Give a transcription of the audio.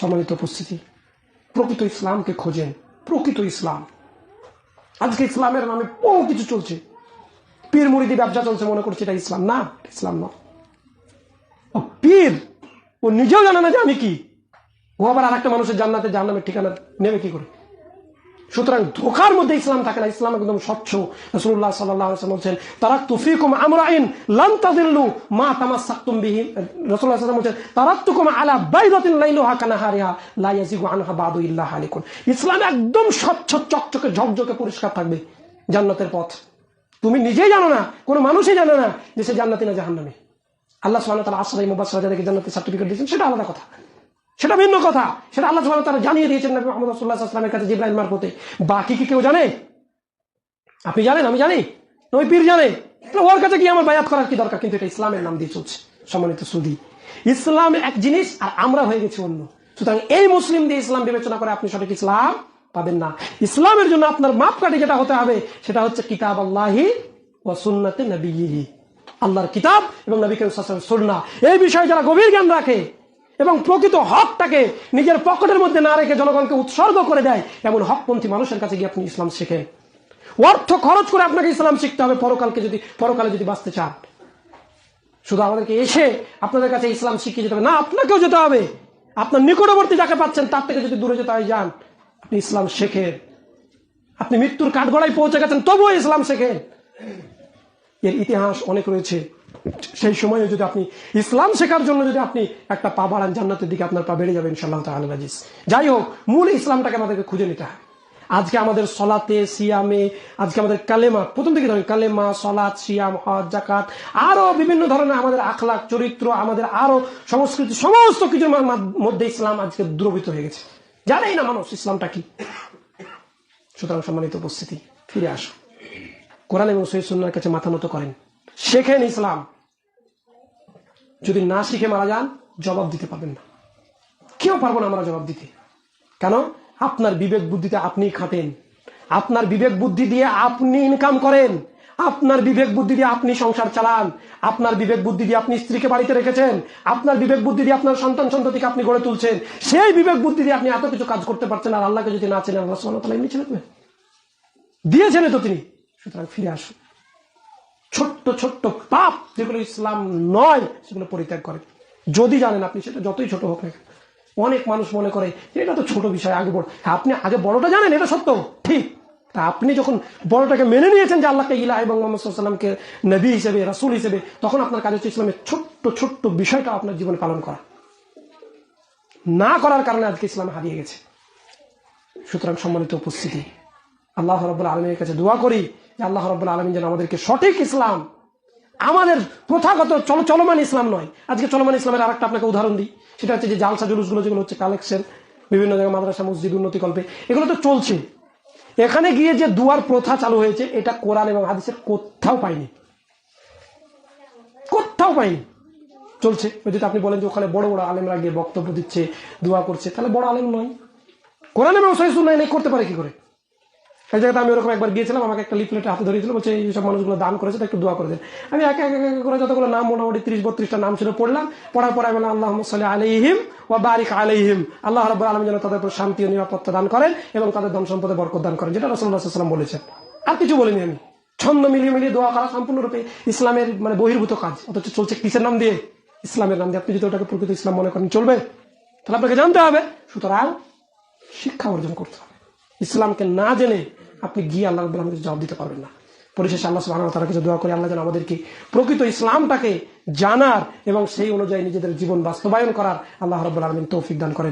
সম্মানিত উপস্থিতি। প্রকৃত ইসলামকে খোঁজেন। প্রকৃত ইসলাম। আজকে ইসলামের নামে বহু কিছু চলছে। পীর মুড়িদি ব্যবসা চলছে মনে করছে এটা ইসলাম না ইসলাম না ও পীর? ও নিজেও জানে না যে আমি কি। ও আবার আর একটা মানুষের জান্নাতে জান্নামের ঠিকানা নেবে কি করে? সুতরাং ধোকার মধ্যে ইসলাম থাকে না। ইসলাম একদম স্বচ্ছ। রসুল্লাহ ইসলাম একদম স্বচ্ছ, চকচকে, ঝকঝকে পরিষ্কার থাকবে জান্নাতের পথ। তুমি নিজেই জানো না, কোনো মানুষই জানে না যে সে জান্নাতি না জাহান্নামী। আল্লাহ সাল্লাহ আসরাই মুবাশশিরা যাদেরকে জান্নাতের সার্টিফিকেট দিয়েছেন, সেটা আলাদা কথা। সেটা ভিন্ন কথা। সেটা আল্লাহ তাআলা জানিয়ে দিয়েছেন নবী মুহাম্মদ কাছে জিবরাইল মারফতে। বাকি কি কেউ জানে? আপনি জানেন? আমি জানি। ওই পীর জানে। ওর কাছে কি আমার বায়াত করার কি দরকার? কিন্তু এটা ইসলামের নাম দিয়ে চলছে, সম্মানিত সুদি। ইসলাম এক জিনিস আর আমরা হয়ে গেছি অন্য। সুতরাং এই মুসলিম দিয়ে ইসলাম বিবেচনা করে আপনি সঠিক ইসলাম পাবেন না। ইসলামের জন্য আপনার মাপকাঠি যেটা হতে হবে, সেটা হচ্ছে কিতাব আল্লাহি ও সুন্নাতে নবীহি। আল্লাহর কিতাব এবং নবী কেউ সুন্না এই বিষয়ে যারা গভীর জ্ঞান রাখে এবং প্রকৃত হকটাকে নিজের পকেটের মধ্যে না রেখে জনগণকে উৎসর্গ করে দেয়, এমন হকপন্থী মানুষের কাছে গিয়ে আপনি ইসলাম শেখেন অর্থ খরচ করে আপনাকে ইসলাম শিখতে হবে পরকালকে যদি, পরকালে যদি বাঁচতে চান। শুধু আমাদেরকে এসে আপনাদের কাছে ইসলাম শিখিয়ে যেতে হবে। না, আপনাকেও যেতে হবে। আপনার নিকটবর্তী যাকে পাচ্ছেন, তার থেকে যদি দূরে যেতে হয়, যান। আপনি ইসলাম শেখেন আপনি মৃত্যুর কাঠগড়ায় পৌঁছে গেছেন, তবুও ইসলাম শেখেন এর ইতিহাস অনেক রয়েছে। সেই সময়ে যদি আপনি ইসলাম শেখার জন্য যদি আপনি একটা পা বাড়ান, জান্নাতের দিকে আপনার পা বেড়ে যাবে ইনশাল্লাহ যাই হোক, মূল ইসলামটাকে আমাদেরকে খুঁজে নিতে হয়। আজকে আমাদের সলাতে, সিয়ামে, আজকে আমাদের কালেমা, প্রথম থেকে ধরেন কালেমা, সলাৎ, সিয়াম, হজ জাকাত আরও বিভিন্ন ধরনের আমাদের আখলাক চরিত্র, আমাদের আরও সংস্কৃতি, সমস্ত কিছুর মধ্যে ইসলাম আজকে দ্রবিত হয়ে গেছে। জানেই না মানুষ ইসলামটা কি? সুতরাং সম্মানিত উপস্থিতি, ফিরে আসো। কোরআন এবং সহি সুন্নার কাছে মাথা নত করেন। শেখেন ইসলাম। যদি না শিখে মারা যান, জবাব দিতে পারবেন না। কেউ পারব না আমরা জবাব দিতে। কেন? আপনার বিবেক বুদ্ধিতে আপনি খাটেন। আপনার বিবেক বুদ্ধি দিয়ে আপনি ইনকাম করেন। আপনার বিবেক বুদ্ধি দিয়ে আপনি সংসার চালান। আপনার বিবেক বুদ্ধি দিয়ে আপনি স্ত্রীকে বাড়িতে রেখেছেন। আপনার বিবেক বুদ্ধি দিয়ে আপনার সন্তান সন্ততিকে আপনি গড়ে তুলছেন। সেই বিবেক বুদ্ধি দিয়ে আপনি এত কিছু কাজ করতে পারছেন আর আল্লাহকে যদি না চেনেন, আল্লাহ ওয়া তাআলা এমনি ছেড়ে দিয়েছেন তো তিনি। সুতরাং ফিরে আসুন। ছোট্ট ছোট্ট পাপ যেগুলো ইসলাম নয় সেগুলো পরিত্যাগ করে। যদি জানেন আপনি সেটা যতই ছোট হোক না অনেক মানুষ মনে করে এটা তো ছোট বিষয় আগে বড়। হ্যাঁ, আপনি আগে বড়টা জানেন এটা সত্য ঠিক। তা আপনি যখন বড়টাকে মেনে নিয়েছেন যে আল্লাহকে ইলা এবং মোহাম্মদ সাল্লামকে নবী হিসেবে রাসুল হিসেবে তখন আপনার কাজ হচ্ছে ইসলামের ছোট্ট ছোট্ট বিষয়টা আপনার জীবনে পালন করা। না করার কারণে আজকে ইসলাম হারিয়ে গেছে। সুতরাং সম্মানিত উপস্থিতি আল্লাহ রব্বুল আলমীর কাছে দোয়া করি যে আল্লাহ রব্বুল আলমী যেন আমাদেরকে সঠিক ইসলাম, আমাদের প্রথাগত চল, চলমান ইসলাম নয়। আজকে চলমান ইসলামের আরেকটা আপনাকে উদাহরণ দিই। সেটা হচ্ছে যে জালসা জুলুসগুলো যেগুলো হচ্ছে কালেকশন বিভিন্ন জায়গায় মাদ্রাসা, মসজিদ, উন্নতি কল্পে, এগুলো তো চলছে। এখানে গিয়ে যে দুয়ার প্রথা চালু হয়েছে, এটা কোরআন এবং হাদিসের কোথাও পাইনি। কোথাও পাইনি। চলছে। যদি আপনি বলেন যে ওখানে বড় বড় আলেমরা গিয়ে বক্তব্য দিচ্ছে, দোয়া করছে, তাহলে বড় আলেম নয়। কোরআন এবং নেই করতে পারে কি করে? এক জায়গাতে আমি ওরকম একবার গিয়েছিলাম, আমাকে একটা লিফলেট হাতে ধরিয়েছিল, বলছে, এই সব মানুষগুলো দান করেছে একটু দোয়া করে দেন। আমি এক এক করে যতগুলো নাম, মোটামুটি ত্রিশ, বত্রিশটা নাম ছিল, পড়লাম। পড়ার পরে আমি আল্লাহ সাল্লাহ আলহিম ও বারিক আলহিম আল্লাহ রব্বুল আলম যেন তাদের শান্তি ও নিরাপত্তা দান করেন এবং তাদের ধন সম্পদে বরকত দান করেন, যেটা রসুল্লাহাম বলেছেন। আর কিছু বলিনি আমি। ছন্দ মিলিয়ে মিলিয়ে দোয়া করা সম্পূর্ণরূপে ইসলামের মানে বহির্ভূত কাজ, অথচ চলছে কিসের নাম দিয়ে? ইসলামের নাম দিয়ে। আপনি যদি ওটাকে প্রকৃত ইসলাম মনে করেন, চলবে। তাহলে আপনাকে জানতে হবে, সুতরাং শিক্ষা অর্জন করতে হবে। ইসলামকে না জেনে আপনি গিয়ে আল্লাহ রব্লাম কিছু জবাব দিতে পারবেন না। পরিশেষে আল্লাহ সুবাহ তারা কিছু দোয়া করে, আল্লাহ যেন আমাদেরকে প্রকৃত ইসলামটাকে জানার এবং সেই অনুযায়ী নিজেদের জীবন বাস্তবায়ন করার আল্লাহ রব্লা আলমিন তৌফিক দান করেন।